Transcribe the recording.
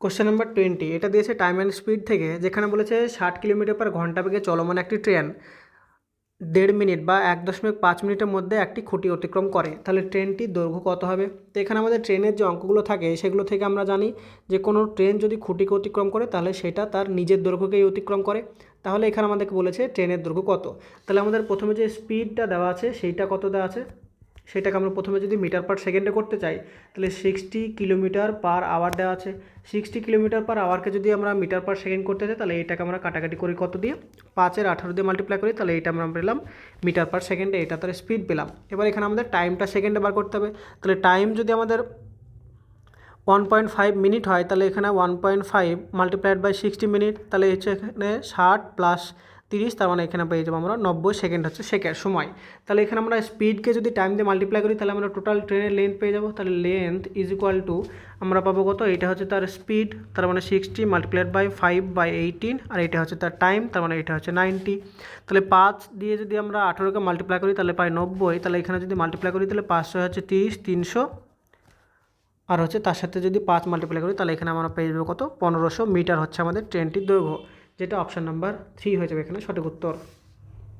Question number twenty এটা দিয়েছে time and speed থেকে, যেখানে বলেছে ষাট কিলোমিটার পার ঘণ্টা বেগে চলমান একটি ট্রেন দেড় মিনিট বা এক দশমিক পাঁচ মিনিটের মধ্যে একটি খুঁটি অতিক্রম করে। তাহলে ট্রেনটির দৈর্ঘ্য কত হবে? তো এখানে আমাদের ট্রেনের যে অঙ্কগুলো থাকে, সেগুলো থেকে আমরা জানি যে কোনো ট্রেন যদি খুঁটিকে অতিক্রম করে, তাহলে সেটা তার নিজের দৈর্ঘ্যকেই অতিক্রম করে। তাহলে এখানে আমাদেরকে বলেছে ট্রেনের দৈর্ঘ্য কত? তাহলে আমাদের প্রথমে যে স্পিডটা দেওয়া আছে, সেইটা কত দেওয়া আছে? সেটাকে আমরা প্রথমে যদি মিটার পার সেকেন্ডে করতে চাই, তাহলে সিক্সটি কিলোমিটার পার আওয়ার দেওয়া আছে। সিক্সটি কিলোমিটার পার আওয়ারকে যদি আমরা মিটার পার সেকেন্ড করতে চাই, তাহলে এটাকে আমরা কাটাকাটি করি কত দিয়ে? পাঁচের আঠারো দিয়ে মাল্টিপ্লাই করি, তাহলে এটা আমরা পেলাম মিটার পার সেকেন্ডে, এটা তার স্পিড পেলাম। এবার এখানে আমাদের টাইমটা সেকেন্ডে বার করতে হবে। তাহলে টাইম যদি আমাদের ওয়ান পয়েন্ট ফাইভ মিনিট হয়, তাহলে এখানে one point five multiplied by sixty minute তাহলে হচ্ছে এখানে ষাট প্লাস তিরিশ, তার মানে এখানে পেয়ে যাব আমরা নব্বই সেকেন্ড হচ্ছে সেকেন্ড সময়। তাহলে এখানে আমরা স্পিডকে যদি টাইম দিয়ে মাল্টিপ্লাই করি, তাহলে আমরা টোটাল ট্রেনের লেন্থ পেয়ে যাব। তাহলে লেন্থ ইজ ইকুয়াল টু আমরা পাবো কত? এটা হচ্ছে তার স্পিড তার মানে sixty multiplied by five by eighteen আর এটা হচ্ছে তার টাইম তার মানে এটা হচ্ছে নাইনটি তাহলে পাঁচ দিয়ে যদি আমরা আঠেরোকে মাল্টিপ্লাই করি, তাহলে পাই নব্বই। তাহলে এখানে যদি মাল্টিপ্লাই করি, তাহলে পাঁচশো হচ্ছে তিরিশ, তিনশো। আর হচ্ছে তার সাথে যদি পাঁচ মাল্টিপ্লাই করি, তাহলে এখানে আমরা পেয়ে যাব কত? পনেরোশো। মিটার হচ্ছে আমাদের ট্রেনটির দৈর্ঘ্য। যেটা অপশান নাম্বার থ্রি হয়ে যাবে এখানে সঠিক উত্তর।